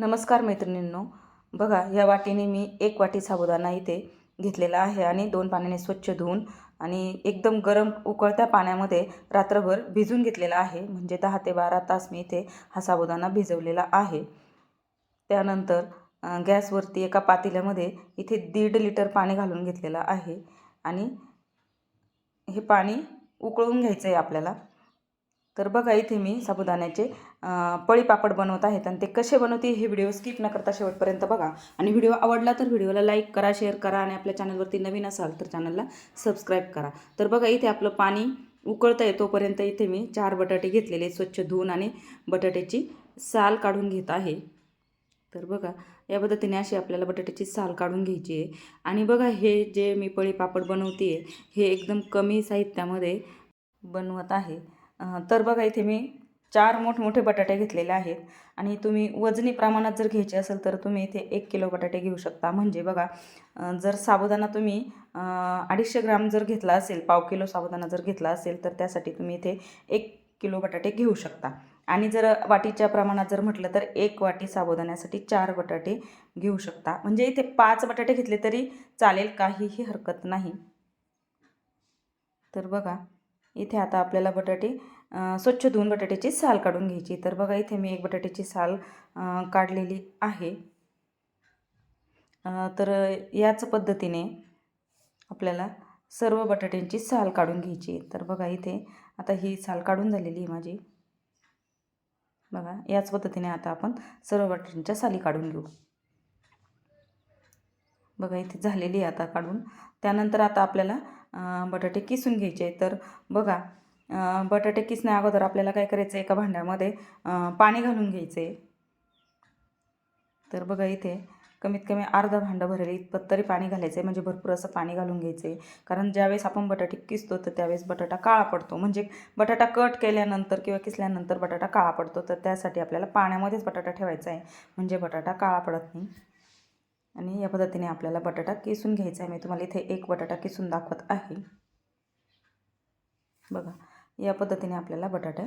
नमस्कार मैत्रिणींनो. बघा या वाटीने मी एक वाटी साबुदाणा इथे घेतलेला आहे आणि दोन पाण्याने स्वच्छ धुवून आणि एकदम गरम उकळत्या पाण्यामध्ये रात्रभर भिजून घेतलेला आहे. म्हणजे दहा ते बारा तास मी इथे हा साबुदाणा भिजवलेला आहे. त्यानंतर गॅसवरती एका पातेल्यामध्ये इथे दीड लिटर पाणी घालून घेतलेलं आहे. आणि हे पाणी उकळून घ्यायचं आहे आपल्याला. तर बघा इथे मी साबुदाण्याचे पळी पापड बनवत आहेत आणि ते कसे बनवते हे व्हिडिओ स्किप न करता शेवटपर्यंत बघा. आणि व्हिडिओ आवडला तर व्हिडिओला लाईक करा शेअर करा आणि आपल्या चॅनलवरती नवीन असाल तर चॅनलला सबस्क्राईब करा. तर बघा इथे आपलं पाणी उकळतं आहे तोपर्यंत इथे मी चार बटाटे घेतलेले स्वच्छ धुवून आणि बटाट्याची साल काढून घेत आहे. तर बघा या पद्धतीने अशी आपल्याला बटाट्याची साल काढून घ्यायची आहे. आणि बघा हे जे मी पळी पापड बनवते आहे हे एकदम कमी साहित्यामध्ये बनवत आहे. तर बघा इथे मी चार मोठमोठे बटाटे घेतलेले आहेत. आणि तुम्ही वजनी प्रमाणात जर घ्यायचे असेल तर तुम्ही इथे एक किलो बटाटे घेऊ शकता. म्हणजे बघा जर साबुदाणा तुम्ही अडीचशे ग्राम जर घेतला असेल पाव किलो साबुदाणा जर घेतला असेल तर त्यासाठी तुम्ही इथे एक किलो बटाटे घेऊ शकता. आणि जर वाटीच्या प्रमाणात जर म्हटलं तर एक वाटी साबुदाण्यासाठी चार बटाटे घेऊ शकता. म्हणजे इथे पाच बटाटे घेतले तरी चालेल काहीही हरकत नाही. तर बघा इथे आता आपल्याला बटाटे स्वच्छ धुवून बटाट्याची साल काढून घ्यायची. तर बघा इथे मी एक बटाट्याची साल काढलेली आहे. तर याच पद्धतीने आपल्याला सर्व बटाट्यांची साल काढून घ्यायची. तर बघा इथे आता ही साल काढून झालेली आहे माझी. बघा याच पद्धतीने आता आपण सर्व बटाट्यांच्या साली काढून घेऊ. बघा इथे झालेली आहे आता काढून. त्यानंतर आता आपल्याला बटाटे किसून घ्यायचे तर बघा बटाटे किसण्या अगोदर आपल्याला काय करायचं आहे एका भांड्यामध्ये पाणी घालून घ्यायचं. आहे तर बघा इथे कमीत कमी अर्धा भांडं भरेल इतपत तरी पाणी घालायचं आहे म्हणजे भरपूर असं पाणी घालून घ्यायचं आहे कारण ज्यावेळेस आपण बटाटे किसतो तर त्यावेळेस बटाटा काळा पडतो. म्हणजे बटाटा कट केल्यानंतर किंवा किसल्यानंतर बटाटा काळा पडतो. तर त्यासाठी आपल्याला पाण्यामध्येच बटाटा ठेवायचा आहे. म्हणजे बटाटा काळा पडत नाही. आणि या पद्धतीने आपल्याला बटाटा किसून घ्यायचा आहे. मी तुम्हाला इथे एक बटाटा किसून दाखवत आहे. बघा या पद्धतीने आपल्याला बटाटा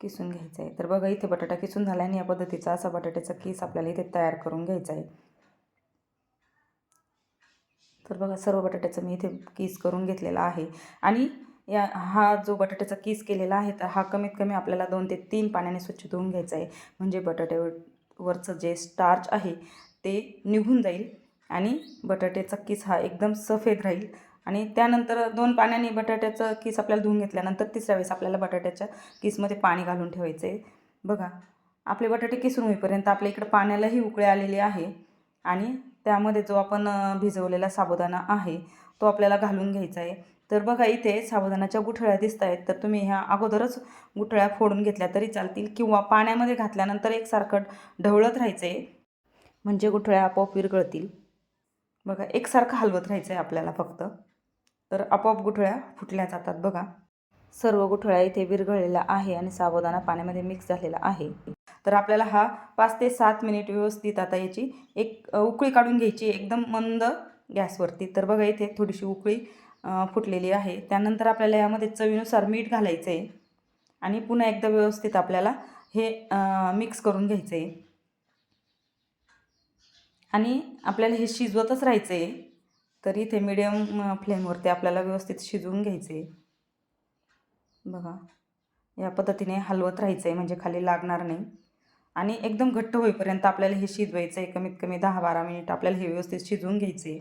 किसून घ्यायचा आहे. तर बघा इथे बटाटा किसून झाला आणि या पद्धतीचा असा बटाट्याचा किस आपल्याला इथे तयार करून घ्यायचा आहे. तर बघा सर्व बटाट्याचं मी इथे किस करून घेतलेला आहे. आणि या हा जो बटाट्याचा किस केलेला आहे तर हा कमीत कमी आपल्याला दोन ते तीन पाण्याने स्वच्छ धुवून घ्यायचा आहे. म्हणजे बटाट्यावर वरचं जे स्टार्च आहे ते निघून जाईल आणि बटाट्याचा किस हा एकदम सफेद राहील. आणि त्यानंतर दोन पाण्याने बटाट्याचं किस आपल्याला धुवून घेतल्यानंतर तिसऱ्या वेळेस आपल्याला बटाट्याच्या किसमध्ये पाणी घालून ठेवायचं आहे बघा आपले बटाटे किसून होईपर्यंत आपल्या इकडं पाण्यालाही उकळे आलेले आहे आणि त्यामध्ये जो आपण भिजवलेला साबुदाणा आहे तो आपल्याला घालून घ्यायचा आहे तर बघा इथे साबुदाण्याच्या गुठळ्या दिसत आहेत तर तुम्ही ह्या अगोदरच गुठळ्या फोडून घेतल्या तरी चालतील किंवा पाण्यामध्ये घातल्यानंतर एकसारखं ढवळत राहायचं आहे म्हणजे गुठळ्या आपोआप विरघळतील बघा एकसारखं हलवत राहायचं आहे आपल्याला फक्त. तर आपोआप गुठळ्या फुटल्या जातात बघा. सर्व गुठळ्या इथे विरघळलेला आहे आणि साबुदाणा पाण्यामध्ये मिक्स झालेला आहे. तर आपल्याला हा पाच ते सात मिनिट व्यवस्थित आता याची एक उकळी काढून घ्यायची एकदम मंद गॅसवरती. तर बघा इथे थोडीशी उकळी फुटलेली आहे. त्यानंतर आपल्याला यामध्ये चवीनुसार मीठ घालायचं आहे आणि पुन्हा एकदा व्यवस्थित आपल्याला हे मिक्स करून घ्यायचं आहे आणि आपल्याला हे शिजवतच राहायचं आहे तर इथे मिडियम फ्लेमवरती आपल्याला व्यवस्थित शिजवून घ्यायचं आहे बघा या पद्धतीने हलवत राहायचं आहे म्हणजे खाली लागणार नाही. आणि एकदम घट्ट होईपर्यंत आपल्याला हे शिजवायचं आहे कमीत कमी दहा बारा मिनिट आपल्याला हे व्यवस्थित शिजवून घ्यायचं आहे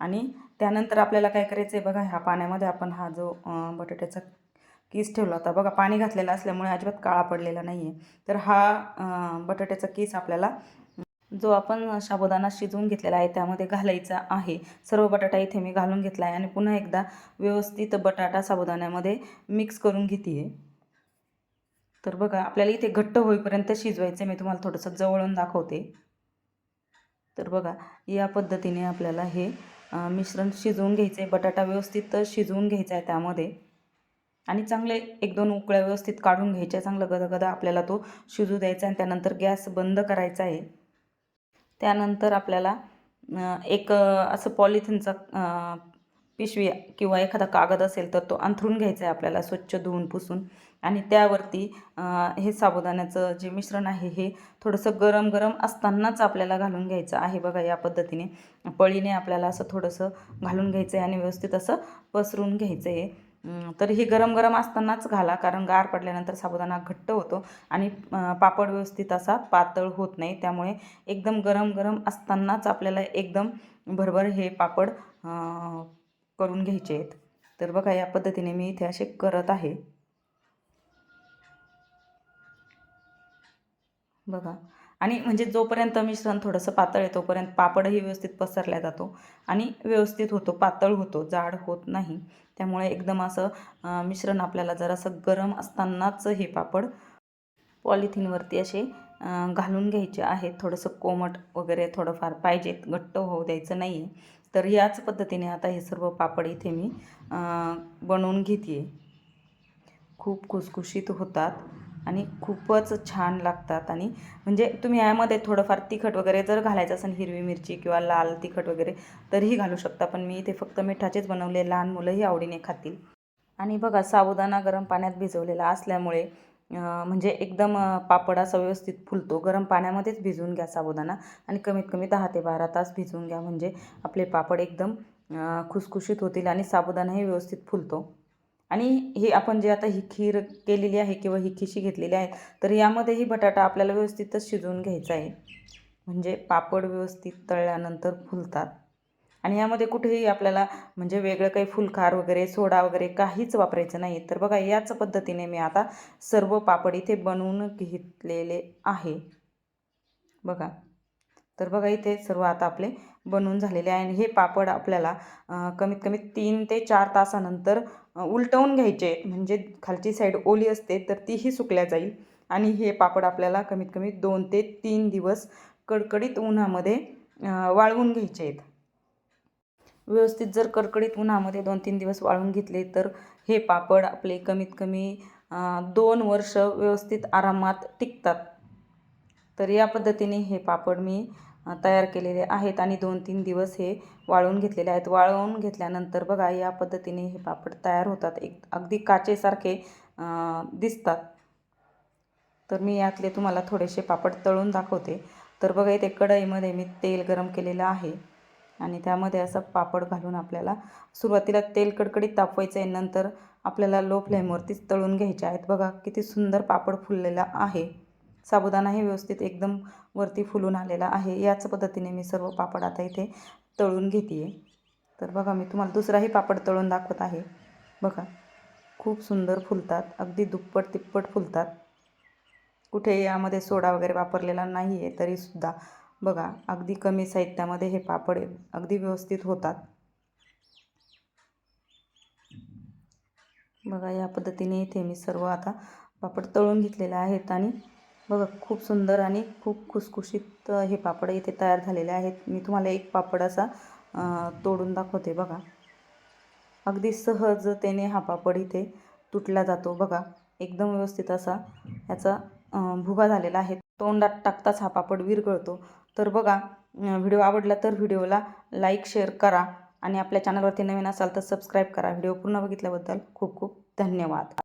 आणि त्यानंतर आपल्याला काय करायचं आहे बघा ह्या पाण्यामध्ये आपण हा जो बटाट्याचा केस ठेवला होता बघा पाणी घातलेलं असल्यामुळे अजिबात काळा पडलेला नाही आहे तर हा बटाट्याचा केस आपल्याला जो आपण साबुदाणा शिजवून घेतलेला आहे त्यामध्ये घालायचा आहे. सर्व बटाटा इथे मी घालून घेतला आहे आणि पुन्हा एकदा व्यवस्थित बटाटा साबुदाण्यामध्ये मिक्स करून घेते आहे तर बघा आपल्याला इथे घट्ट होईपर्यंत शिजवायचं मी तुम्हाला थोडंसं जवळून दाखवते. तर बघा या पद्धतीने आपल्याला हे मिश्रण शिजवून घ्यायचं आहे बटाटा व्यवस्थित शिजवून घ्यायचा आहे त्यामध्ये. आणि चांगले एक दोन उकळ्या व्यवस्थित काढून घ्यायच्या चांगलं गदगदा आपल्याला तो शिजू द्यायचा आणि त्यानंतर गॅस बंद करायचा आहे. त्यानंतर आपल्याला एक असं पॉलिथिनचा पिशवी किंवा एखादा कागद असेल तर तो अंथरून घ्यायचा आहे आपल्याला स्वच्छ धुवून पुसून. आणि त्यावरती हे साबुदाण्याचं जे मिश्रण आहे हे थोडंसं गरम गरम असतानाच आपल्याला घालून घ्यायचं आहे बघा या पद्धतीने. पळीने आपल्याला असं थोडंसं घालून घ्यायचं आहे आणि व्यवस्थित असं पसरून घ्यायचं आहे. तर हे गरम गरम असतानाच घाला कारण गार पडल्यानंतर साबुदाणा घट्ट होतो आणि पापड व्यवस्थित असा पातळ होत नाही. त्यामुळे एकदम गरम गरम असतानाच आपल्याला एकदम भरभर हे पापड करून घ्यायचे आहेत. तर बघा या पद्धतीने मी इथे असे करत आहे. बघा आणि म्हणजे जोपर्यंत मिश्रण थोडंसं पातळ आहे तोपर्यंत पापडही व्यवस्थित पसरला जातो आणि व्यवस्थित होतो पातळ होतो जाड होत नाही. त्यामुळे एकदम असं मिश्रण आपल्याला जरासं गरम असतानाच हे पापड पॉलिथिनवरती असे घालून घ्यायचे आहेत. थोडंसं कोमट वगैरे थोडंफार पाहिजेत घट्ट होऊ द्यायचं नाही आहे तर याच पद्धतीने आता हे सर्व पापड इथे मी बनवून घेते खूप खुसखुशीत होतात. आणि खूपच छान लागतात. आणि म्हणजे तुम्ही यामध्ये थोडंफार तिखट वगैरे जर घालायचं असेल हिरवी मिरची किंवा लाल तिखट वगैरे तरीही घालू शकता. पण मी इथे फक्त मिठाचेच बनवले. लहान मुलंही आवडीने खातील. आणि बघा साबुदाणा गरम पाण्यात भिजवलेला असल्यामुळे म्हणजे एकदम पापड असा व्यवस्थित फुलतो. गरम पाण्यामध्येच भिजवून घ्या साबुदाणा. आणि कमीत कमी दहा ते बारा तास भिजवून घ्या. म्हणजे आपले पापड एकदम खुसखुशीत होतील आणि साबुदाणाही व्यवस्थित फुलतो. आणि हे आपण जे आता ही खीर केलेली आहे किंवा ही खिशी घेतलेली आहे तर यामध्येही बटाटा आपल्याला व्यवस्थितच शिजवून घ्यायचा आहे. म्हणजे पापड व्यवस्थित तळल्यानंतर फुलतात. आणि यामध्ये कुठेही आपल्याला म्हणजे वेगळं काही फुलखार वगैरे सोडा वगैरे काहीच वापरायचं नाही. तर बघा याच पद्धतीने मी आता सर्व पापड इथे बनवून घेतलेले आहे. बघा. तर बघा इथे सर्व आता आपले बनवून झालेले आहे. आणि हे पापड आपल्याला कमीत कमी तीन ते चार तासानंतर उलटवून घ्यायचे. म्हणजे खालची साईड ओली असते तर तीही सुकल्या जाईल. आणि हे पापड आपल्याला कमीत कमी दोन ते तीन दिवस कडकडीत उन्हामध्ये वाळवून घ्यायचे आहेत. व्यवस्थित जर कडकडीत उन्हामध्ये दोन तीन दिवस वाळून घेतले तर हे पापड आपले कमीत कमी दोन वर्ष व्यवस्थित आरामात टिकतात. तर या पद्धतीने हे पापड मी तयार केलेले आहेत आणि दोन तीन दिवस हे वाळवून घेतलेले आहेत. वाळवून घेतल्यानंतर बघा या पद्धतीने हे पापड तयार होतात. एक अगदी काचेसारखे दिसतात. तर मी यातले तुम्हाला थोडेसे पापड तळून दाखवते. तर बघा इथे कढईमध्ये मी तेल गरम केलेलं आहे आणि त्यामध्ये असं पापड घालून आपल्याला सुरुवातीला तेल कडकडीत तापवायचं आहे नंतर आपल्याला लो फ्लेमवरतीच तळून घ्यायचे आहेत. बघा किती सुंदर पापड फुललेला आहे. साबुदाणाही व्यवस्थित एकदम वरती फुलून आलेला आहे. याच पद्धतीने मी सर्व पापड आता इथे तळून घेते तर बघा मी तुम्हाला दुसराही पापड तळून दाखवत आहे. बघा खूप सुंदर फुलतात. अगदी दुप्पट तिप्पट फुलतात. कुठे यामध्ये सोडा वगैरे वापरलेला नाही आहे तरीसुद्धा बघा अगदी कमी साहित्यामध्ये हे पापड अगदी व्यवस्थित होतात. बघा या पद्धतीने इथे मी सर्व आता पापड तळून घेतलेले आहेत आणि बघा खूप सुंदर आणि खूप खुसखुशीत हे पापड इथे तयार झालेले आहेत. मी तुम्हाला एक पापड असा तोडून दाखवते बघा. अगदी सहजतेने हा पापड इथे तुटला जातो बघा. एकदम व्यवस्थित असा ह्याचा भुगा झालेला आहे. तोंडात टाकताच हा पापड विरगळतो तर बघा व्हिडिओ आवडला तर व्हिडिओला लाईक शेअर करा आणि आपल्या चॅनलवरती नवीन असाल तर सबस्क्राईब करा. व्हिडिओ पूर्ण बघितल्याबद्दल खूप खूप धन्यवाद.